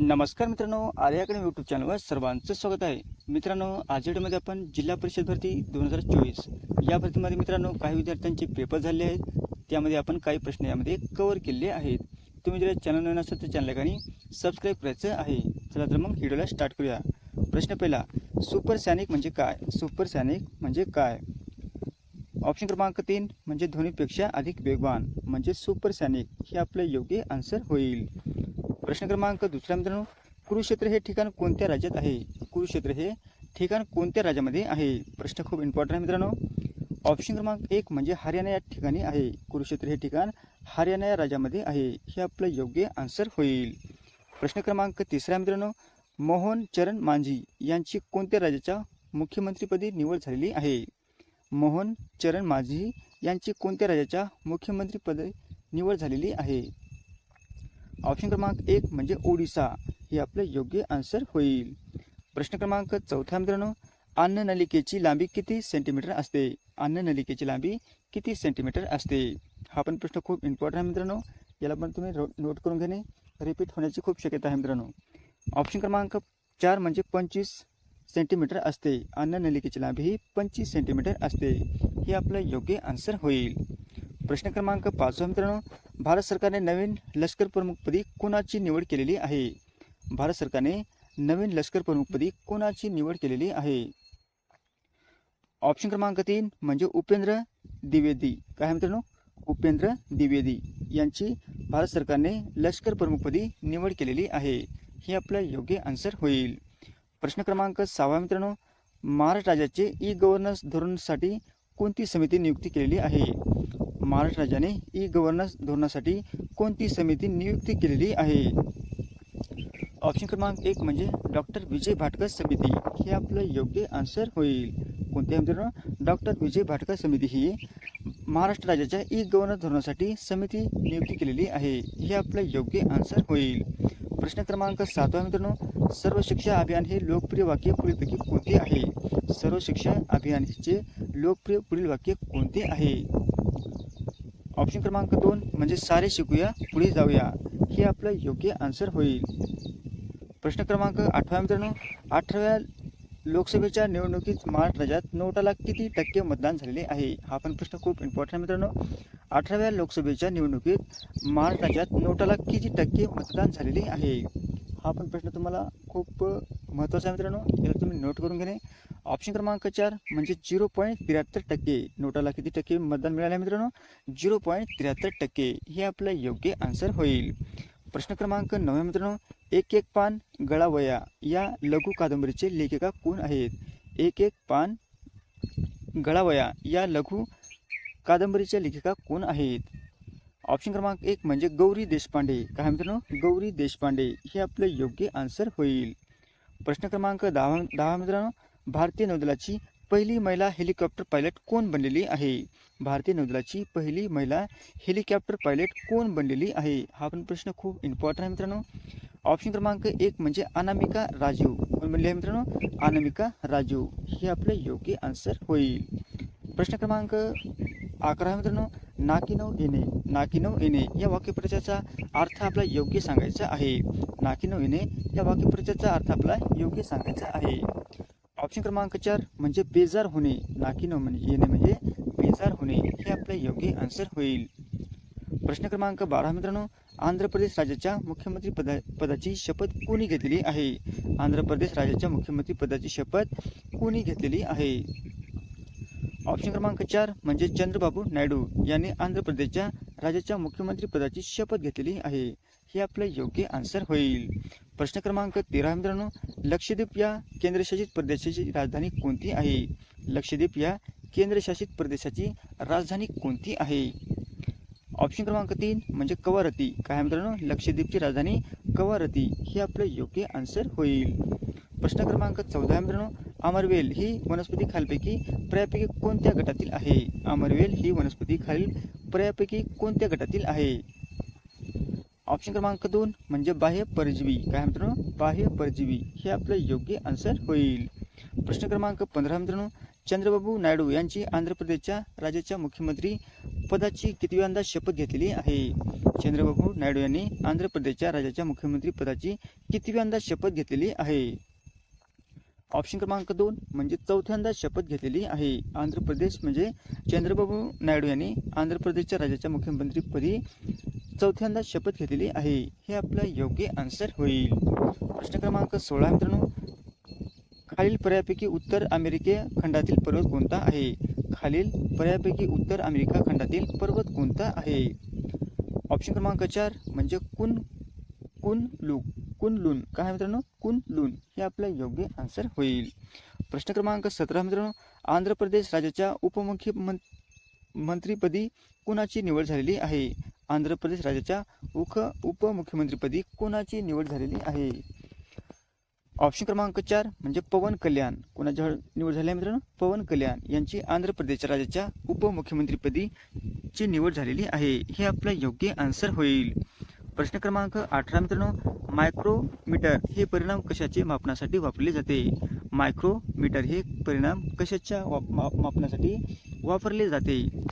नमस्कार मित्रांनो आर्याकडे यूट्यूब चॅनलवर सर्वांचं स्वागत आहे. मित्रांनो आज व्हिडिओमध्ये आपण जिल्हा परिषद भरती दोन हजार चोवीस या भरतीमध्ये मित्रांनो काही विद्यार्थ्यांचे पेपर झाले आहेत. त्यामध्ये आपण काही प्रश्न यामध्ये कवर केले आहेत. तुम्ही जर चॅनल नवीन तर चॅनल आणि सबस्क्राईब करायचं आहे. चला तर मग व्हिडिओला स्टार्ट करूया. प्रश्न पहिला सुपर सॅनिक म्हणजे काय? सुपर सॅनिक म्हणजे काय? ऑप्शन क्रमांक तीन म्हणजे ध्वनीपेक्षा अधिक वेगवान म्हणजे सुपर सॅनिक हे आपलं योग्य आन्सर होईल. प्रश्न क्रमांक दुसरा मित्रांनो कुरुक्षेत्र हे ठिकाण कोणत्या राज्यात आहे? कुरुक्षेत्र हे ठिकाण कोणत्या राज्यामध्ये आहे? प्रश्न खूप इम्पॉर्टंट आहे मित्रांनो. ऑप्शन क्रमांक एक म्हणजे हरियाणा या ठिकाणी आहे. कुरुक्षेत्र हे ठिकाण हरियाणा या राज्यामध्ये आहे. हे आपलं योग्य आन्सर होईल. प्रश्न क्रमांक तिसरा मित्रांनो मोहन चरण मांझी यांची कोणत्या राज्याच्या मुख्यमंत्रीपदी निवड झालेली आहे? मोहन चरण मांझी यांची कोणत्या राज्याच्या मुख्यमंत्रीपदी निवड झालेली आहे? ऑप्शन क्रमांक एक म्हणजे ओडिसा. हे आपलं योग्य आन्सर होईल. प्रश्न क्रमांक चौथा मित्रांनो अन्ननलिकेची लांबी किती सेंटीमीटर असते? अन्ननलिकेची लांबी किती सेंटीमीटर असते? हा पण प्रश्न खूप इम्पॉर्टंट आहे मित्रांनो. याला पण तुम्ही रो- नोट करून घेणे. रिपीट होण्याची खूप शक्यता आहे मित्रांनो. ऑप्शन क्रमांक चार म्हणजे पंचवीस सेंटीमीटर असते. अन्ननलिकेची लांबी ही पंचवीस सेंटीमीटर असते. हे आपलं योग्य आन्सर होईल. प्रश्न क्रमांक पाचवा मित्रांनो भारत सरकारने नवीन लष्कर प्रमुखपदी कोणाची निवड केलेली आहे? भारत सरकारने नवीन लष्कर प्रमुखपदी कोणाची निवड केलेली आहे? ऑप्शन क्रमांक तीन म्हणजे उपेंद्र द्विवेदी. काय मित्रांनो? उपेंद्र द्विवेदी यांची भारत सरकारने लष्कर प्रमुखपदी निवड केलेली आहे. हे आपलं योग्य आन्सर होईल. प्रश्न क्रमांक सहावा मित्रांनो महाराष्ट्र राज्याचे ई गव्हर्नन्स धोरणासाठी कोणती समिती नियुक्ती केलेली आहे? महाराष्ट्र राज्याने ई गव्हर्नन्स धोरणासाठी कोणती समिती नियुक्ती केलेली आहे? ऑप्शन क्रमांक एक म्हणजे डॉक्टर विजय भाटकर समिती. हे आपलं योग्य आन्सर होईल. कोणत्या मित्रांनो डॉक्टर विजय भाटकर समिती ही महाराष्ट्र राज्याच्या ई गव्हर्नन्स धोरणासाठी समिती नियुक्ती केलेली आहे. हे आपलं योग्य आन्सर होईल. प्रश्न क्रमांक सातवा मित्रांनो. सर्व शिक्षा अभियान हे लोकप्रिय वाक्य पुढीलपैकी कोणते आहे? सर्व शिक्षा अभियानचे लोकप्रिय पुढील वाक्य कोणते आहे? ऑप्शन क्रमांक दोन म्हणजे सारे शिकूया पुढे जाऊया. हे आपलं योग्य आन्सर होईल. प्रश्न क्रमांक आठवा मित्रांनो. अठराव्या लोकसभेच्या निवडणुकीत महाराष्ट्र राज्यात नोटाला किती टक्के मतदान झालेले आहे? हा पण प्रश्न खूप इम्पॉर्टंट आहे मित्रांनो. अठराव्या लोकसभेच्या निवडणुकीत महाराष्ट्र राज्यात नोटाला किती टक्के मतदान झालेले आहे? हा पण प्रश्न तुम्हाला खूप महत्त्वाचं आहे मित्रांनो याला तुम्ही नोट करून घेणे. ऑप्शन क्रमांक चार म्हणजे झिरो पॉईंट त्र्याहत्तर टक्के. नोटाला किती टक्के मतदान मिळालं आहे मित्रांनो? झिरो पॉईंट त्र्याहत्तर टक्के. हे आपलं योग्य आन्सर होईल. प्रश्न क्रमांक नऊ मित्रांनो. एक एक पान गळावया या लघु कादंबरीचे लेखिका कोण आहेत? एक एक पान गळावया या लघु कादंबरीच्या लेखिका कोण आहेत? ऑप्शन क्रमांक एक म्हणजे गौरी देशपांडे. काय मित्रांनो? गौरी देशपांडे. हे आपलं योग्य आन्सर होईल. प्रश्न क्रमांक दहा दहा मित्रांनो भारतीय नौदलाची पहिली महिला हेलिकॉप्टर पायलट कोण बनलेली आहे? भारतीय नौदलाची पहिली महिला हेलिकॉप्टर पायलट कोण बनलेली आहे? हा पण प्रश्न खूप इम्पॉर्टंट आहे मित्रांनो. ऑप्शन क्रमांक एक म्हणजे अनामिका राजीव कोण बनले आहे मित्रांनो? अनामिका राजीव हे आपलं योग्य आन्सर होईल. प्रश्न क्रमांक अकरा मित्रांनो. नाकिनव येणे नाकिनव येणे या वाक्यप्रचाराचा अर्थ आपला योग्य सांगायचा आहे. नाकिनव येणे या वाक्यप्रचाराचा अर्थ आपला योग्य सांगायचा आहे. ऑप्शन क्रमांक चार म्हणजे बेजार होणे. नाकिनव म्हणजे येणे म्हणजे बेजार होणे. हे आपलं योग्य आन्सर होईल. प्रश्न क्रमांक बारा मित्रांनो आंध्र प्रदेश राज्याच्या मुख्यमंत्री पदा पदाची शपथ कोणी घेतलेली आहे? आंध्र प्रदेश राज्याच्या मुख्यमंत्री पदाची शपथ कोणी घेतलेली आहे? ऑप्शन क्रमांक चार म्हणजे चंद्रबाबू नायडू यांनी आंध्र प्रदेशच्या राज्याच्या मुख्यमंत्री पदाची शपथ घेतलेली आहे. हे आपलं योग्य आन्सर होईल. प्रश्न क्रमांक तेरा मित्रांनो. लक्षद्वीप या केंद्रशासित प्रदेशाची राजधानी कोणती आहे? लक्षद्वीप या केंद्रशासित प्रदेशाची राजधानी कोणती आहे? ऑप्शन क्रमांक तीन म्हणजे कवारती. काय मित्रांनो? लक्षद्वीपची राजधानी कवारती. हे आपलं योग्य आन्सर होईल. प्रश्न क्रमांक चौदा मित्रांनो. अमरवेल ही वनस्पती खालपैकी पर्यापैकी कोणत्या गटातील आहे? अमरवेल ही वनस्पती खालील पर्यापैकी कोणत्या गटातील आहे? ऑप्शन क्रमांक दोन म्हणजे बाह्य परजीवी. काय मित्रांनो? बाह्य परजीवी. हे आपलं योग्य आन्सर होईल. प्रश्न क्रमांक पंधरा मित्रांनो. चंद्रबाबू नायडू यांची आंध्र प्रदेशच्या राज्याच्या मुख्यमंत्री पदाची कितव्यांदा शपथ घेतलेली आहे? चंद्रबाबू नायडू यांनी आंध्र प्रदेशच्या राज्याच्या मुख्यमंत्री पदाची कितव्यांदा शपथ घेतलेली आहे? ऑप्शन क्रमांक दोन म्हणजे चौथ्यांदा शपथ घेतलेली आहे. आंध्र प्रदेश म्हणजे चंद्रबाबू नायडू यांनी आंध्र प्रदेशच्या राज्याच्या मुख्यमंत्रीपदी चौथ्यांदा शपथ घेतलेली आहे. हे आपलं योग्य आन्सर होईल. प्रश्न क्रमांक सोळा मित्रांनो. खालील पर्यायापैकी उत्तर अमेरिके खंडातील पर्वत कोणता आहे? खालील पर्यायापैकी उत्तर अमेरिका खंडातील पर्वत कोणता आहे? ऑप्शन क्रमांक चार म्हणजे कुन कुन लुक कुन लून काय मित्रांनो? कुन लून हे आपलं योग्य आन्सर होईल. प्रश्न क्रमांक सतरा मित्रांनो. आंध्र प्रदेश राज्याच्या उपमुख्यमं मंत्रीपदी कुणाची निवड झालेली आहे? आंध्र प्रदेश राज्याच्या उख उपमुख्यमंत्रीपदी कोणाची निवड झालेली आहे? ऑप्शन क्रमांक चार म्हणजे पवन कल्याण. कोणाच्या निवड झाली आहे मित्रांनो? पवन कल्याण यांची आंध्र प्रदेश राज्याच्या उपमुख्यमंत्रीपदी ची निवड झालेली आहे. हे आपलं योग्य आन्सर होईल. प्रश्न क्रमांक अठरा मित्रांनो मायक्रोमीटर हे परिणाम कशाचे मापनासाठी वापरले जाते? मायक्रोमीटर हे परिणाम कशाच्या वाप- माप मापनासाठी वापरले जाते?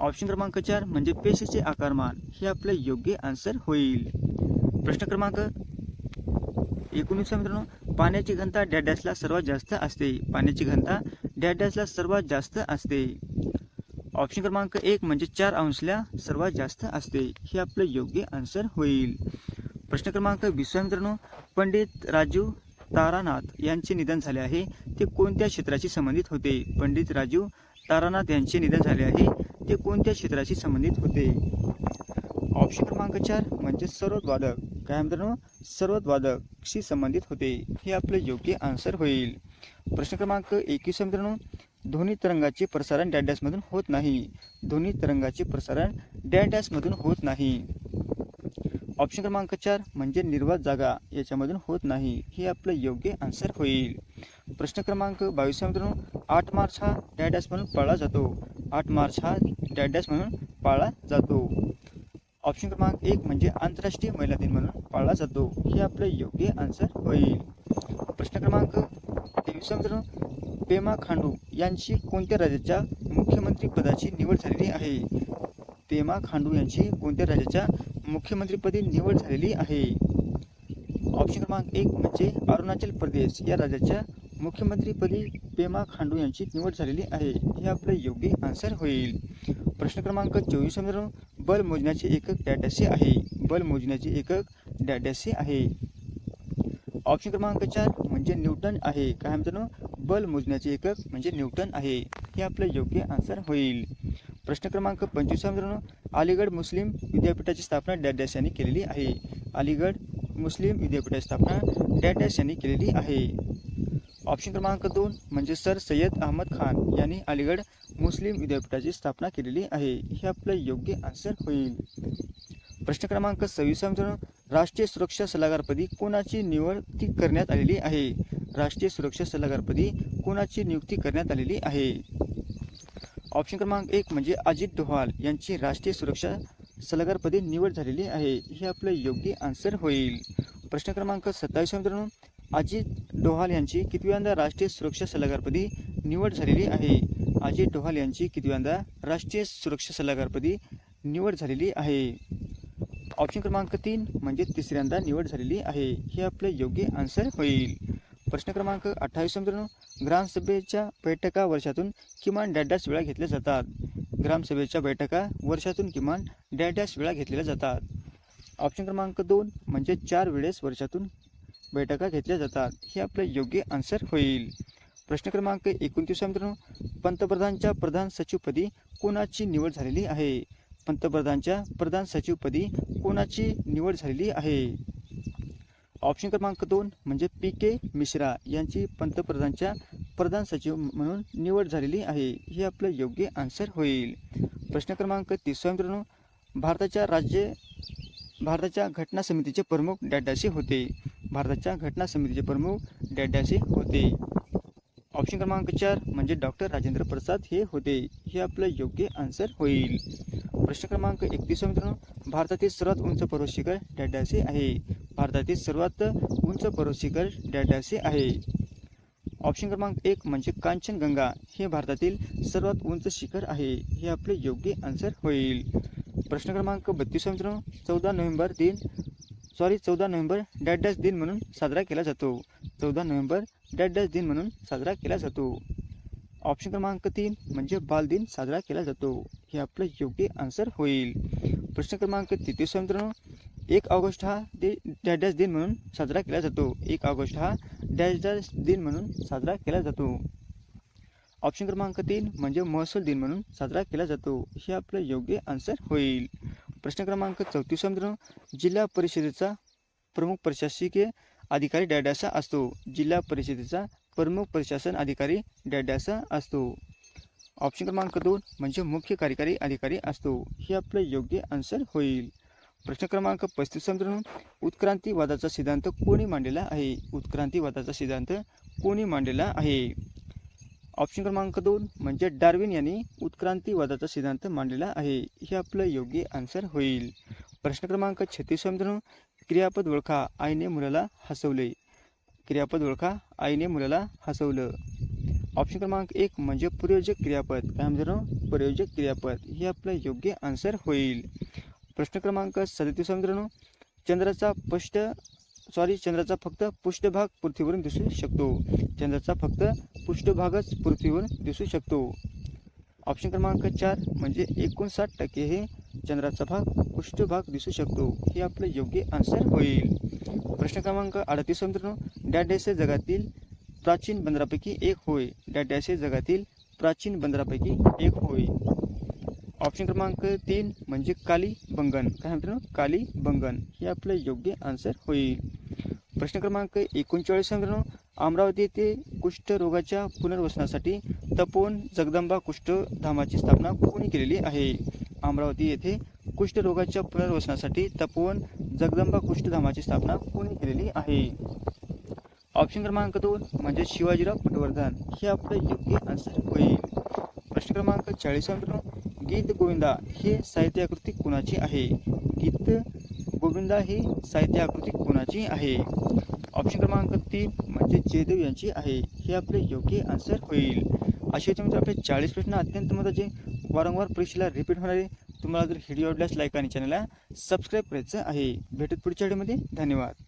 ऑप्शन क्रमांक चार म्हणजे पेशीचे आकारमान हे आपलं योग्य आन्सर होईल. प्रश्न क्रमांक एकोणीस मित्रांनो पाण्याची घनता डॅडॅसला सर्वात जास्त असते. पाण्याची घनता डॅडॅसला सर्वात जास्त असते. ऑप्शन क्रमांक एक म्हणजे चार अंशला सर्वात जास्त असते. हे आपलं योग्य आन्सर होईल. प्रश्न क्रमांक वीस मित्रांनो. पंडित राजू तारानाथ यांचे निधन झाले आहे. ते कोणत्या क्षेत्राशी संबंधित होते? पंडित राजू तारानाथ यांचे निधन झाले आहे. ते कोणत्या क्षेत्राशी संबंधित होते? ऑप्शन क्रमांक चार म्हणजे सर्वोत्वादक काय मित्रांनो? सर्वोत्वादकशी संबंधित होते. हे आपलं योग्य आन्सर होईल. प्रश्न क्रमांक एकवीस मित्रांनो. ध्वनी तरंगाचे प्रसारण डॅडॅसमधून होत नाही. ध्वनी तरंगाचे प्रसारण डॅडॅसमधून होत नाही. ऑप्शन क्रमांक चार म्हणजे निर्वात जागा. याच्यामधून होत नाही. हे आपलं योग्य आन्सर होईल. प्रश्न क्रमांक बावीस आठ मार्च हा डॅडॅस म्हणून पाळला जातो. आठ मार्च हा डॅडॅस म्हणून पाळला जातो. ऑप्शन क्रमांक एक म्हणजे आंतरराष्ट्रीय महिला दिन म्हणून पाळला जातो. हे आपलं योग्य आन्सर होईल. प्रश्न क्रमांक तेवीस मधून पेमा खांडू यांची कोणत्या राज्याच्या मुख्यमंत्रीपदाची निवड झालेली आहे? पेमा खांडू यांची कोणत्या राज्याच्या मुख्यमंत्रीपदी निवड झालेली आहे? ऑप्शन क्रमांक एक म्हणजे अरुणाचल प्रदेश या राज्याच्या मुख्यमंत्रीपदी पेमा खांडू यांची निवड झालेली आहे. हे आपलं योग्य आन्सर होईल. प्रश्न क्रमांक चोवीस बल मोजण्याचे एकक डॅडॅसे आहे. बल मोजण्याचे एकक डॅडॅसे आहे. ऑप्शन क्रमांक चार म्हणजे न्यूटन आहे. काय मित्रांनो बल मोजण्याचे एकक म्हणजे न्यूटन आहे. हे आपलं योग्य आन्सर होईल. प्रश्न क्रमांक पंचवीस मित्रांनो अलीगड मुस्लिम विद्यापीठाची स्थापना डॅडॅश यांनी केलेली आहे. अलीगड मुस्लिम विद्यापीठाची स्थापना डॅडॅश यांनी केलेली आहे. ऑप्शन क्रमांक दोन म्हणजे सर सय्यद अहमद खान यांनी अलीगड मुस्लिम विद्यापीठाची स्थापना केलेली आहे. हे आपलं योग्य आन्सर होईल. प्रश्न क्रमांक सव्वीस मित्रांनो राष्ट्रीय सुरक्षा सल्लागारपदी कोणाची नियुक्ती करण्यात आलेली आहे? राष्ट्रीय सुरक्षा सल्लागारपदी कोणाची नियुक्ती करण्यात आलेली आहे? ऑप्शन क्रमांक एक म्हणजे अजित डोहाल यांची राष्ट्रीय सुरक्षा सल्लागारपदी निवड झालेली आहे. हे आपलं योग्य आन्सर होईल. प्रश्न क्रमांक सत्तावीस मित्रांनो अजित डोहाल यांची कितव्यांदा राष्ट्रीय सुरक्षा सल्लागारपदी निवड झालेली आहे? अजित डोहाल यांची कितव्यांदा राष्ट्रीय सुरक्षा सल्लागारपदी निवड झालेली आहे? ऑप्शन क्रमांक तीन म्हणजे तिसऱ्यांदा निवड झालेली आहे. हे आपलं योग्य आन्सर होईल. प्रश्न क्रमांक अठ्ठावीस मित्रांनो ग्रामसभेच्या बैठका वर्षातून किमान डॅडॅस वेळा घेतल्या जातात. ग्रामसभेच्या बैठका वर्षातून किमान डॅडॅस वेळा घेतलेल्या जातात. ऑप्शन क्रमांक दोन म्हणजे चार वेळेस वर्षातून बैठका घेतल्या जातात. हे आपलं योग्य आन्सर होईल. प्रश्न क्रमांक एकोणतीस मित्रांनो पंतप्रधानच्या प्रधान सचिवपदी कोणाची निवड झालेली आहे? पंतप्रधानच्या प्रधान सचिवपदी कोणाची निवड झालेली आहे? ऑप्शन क्रमांक दोन म्हणजे पी के मिश्रा यांची पंतप्रधानच्या प्रधान सचिव म्हणून निवड झालेली आहे. हे आपलं योग्य आन्सर होईल. प्रश्न क्रमांक तिसरा मित्रांनो भारताच्या राज्य भारताच्या घटना समितीचे प्रमुख डॅडासी होते. भारताच्या घटना समितीचे प्रमुख डॅडासी होते. ऑप्शन क्रमांक चार म्हणजे डॉक्टर राजेंद्र प्रसाद हे होते. हे आपलं योग्य आन्सर होईल. प्रश्न क्रमांक एकतीस. मित्रांनो भारतातील सर्वात उंच पर्वत शिखर डॅडासे आहे. भारतातील सर्वात उंच पर्वत शिखर डॅडासे आहे. ऑप्शन क्रमांक एक म्हणजे कांचनगंगा हे भारतातील सर्वात उंच शिखर आहे. हे आपले योग्य आन्सर होईल. प्रश्न क्रमांक बत्तीस मित्रांनो. चौदा नोव्हेंबर दिन सॉरी चौदा नोव्हेंबर डॅट डॅश दिन म्हणून साजरा केला जातो. चौदा नोव्हेंबर डॅट डॅश दिन म्हणून साजरा केला जातो. ऑप्शन क्रमांक तीन म्हणजे बालदिन साजरा केला जातो. हे आपलं योग्य आन्सर होईल. प्रश्न क्रमांक तेहतीस मित्रांनो. एक ऑगस्ट हा दे डॅश डॅश दिन म्हणून साजरा केला जातो. एक ऑगस्ट हा डॅश डॅश दिन म्हणून साजरा केला जातो. ऑप्शन क्रमांक तीन म्हणजे महसूल दिन म्हणून साजरा केला जातो. हे आपलं योग्य आन्सर होईल. प्रश्न क्रमांक चौतीस मित्रांनो जिल्हा परिषदेचा प्रमुख प्रशासकीय अधिकारी डॅडासा असतो. जिल्हा परिषदेचा प्रमुख प्रशासन अधिकारी डॅडासा असतो. ऑप्शन क्रमांक दोन म्हणजे मुख्य कार्यकारी अधिकारी असतो. हे आपलं योग्य आन्सर होईल. प्रश्न क्रमांक पस्तीस मित्रांनो उत्क्रांतीवादाचा सिद्धांत कोणी मांडलेला आहे? उत्क्रांतीवादाचा सिद्धांत कोणी मांडलेला आहे? ऑप्शन क्रमांक दोन म्हणजे डार्विन यांनी उत्क्रांतीवादाचा सिद्धांत मांडलेला आहे. हे आपलं योग्य आन्सर होईल. प्रश्न क्रमांक छत्तीस मित्रांनो क्रियापद ओळखा आईने मुलाला हसवले. क्रियापद ओळखा आईने मुलाला हसवलं. ऑप्शन क्रमांक एक म्हणजे प्रयोजक क्रियापद. काय मित्रांनो प्रयोजक क्रियापद. हे आपलं योग्य आन्सर होईल. प्रश्न क्रमांक सदतीस मित्रांनो. चंद्राचा पष्ट सॉरी चंद्राचा फक्त पृष्ठभाग पृथ्वीवरून दिसू शकतो. चंद्राचा फक्त पृष्ठभागच पृथ्वीवरून दिसू शकतो. ऑप्शन क्रमांक चार म्हणजे एकोणसाठ टक्के हे चंद्राचा भाग पृष्ठभाग दिसू शकतो. हे आपलं योग्य आन्सर होईल. प्रश्न क्रमांक अडतीस मित्रांनो. डॅडॅस हे जगातील प्राचीन बंदरापैकी एक होय. डॅडॅस हे जगातील प्राचीन बंदरापैकी एक होय. ऑप्शन क्रमांक तीन म्हणजे काली बंगन. काय मित्रांनो काली बंगन. हे आपलं योग्य आन्सर होईल. प्रश्न क्रमांक एकोणचाळीस मित्रांनो अमरावती येथे कुष्ठरोगाच्या पुनर्वसनासाठी तपोवन जगदंबा कुष्ठधामाची स्थापना कोणी केलेली आहे? अमरावती येथे कुष्ठरोगाच्या पुनर्वसनासाठी तपोवन जगदंबा कुष्ठधामाची स्थापना कोणी केलेली आहे? ऑप्शन क्रमांक दोन म्हणजे शिवाजीराव पटवर्धन. हे आपलं योग्य आन्सर होईल. प्रश्न क्रमांक चाळीस मित्रांनो गीत गोविंदा हे साहित्याकृती कुणाची आहे? गीत गोविंदा ही साहित्याकृती कोणाची आहे? ऑप्शन क्रमांक तीन म्हणजे जयदेव यांची आहे. हे आपले योग्य आन्सर होईल. असे याच्यामध्ये आपले चाळीस प्रश्न अत्यंत महत्त्वाचे. वारंवार परीक्षेला रिपीट होणारे. तुम्हाला जर व्हिडिओ आवडल्यास लाईक आणि चॅनलला सबस्क्राईब करायचं आहे. भेटत पुढच्या व्हिडिओमध्ये धन्यवाद.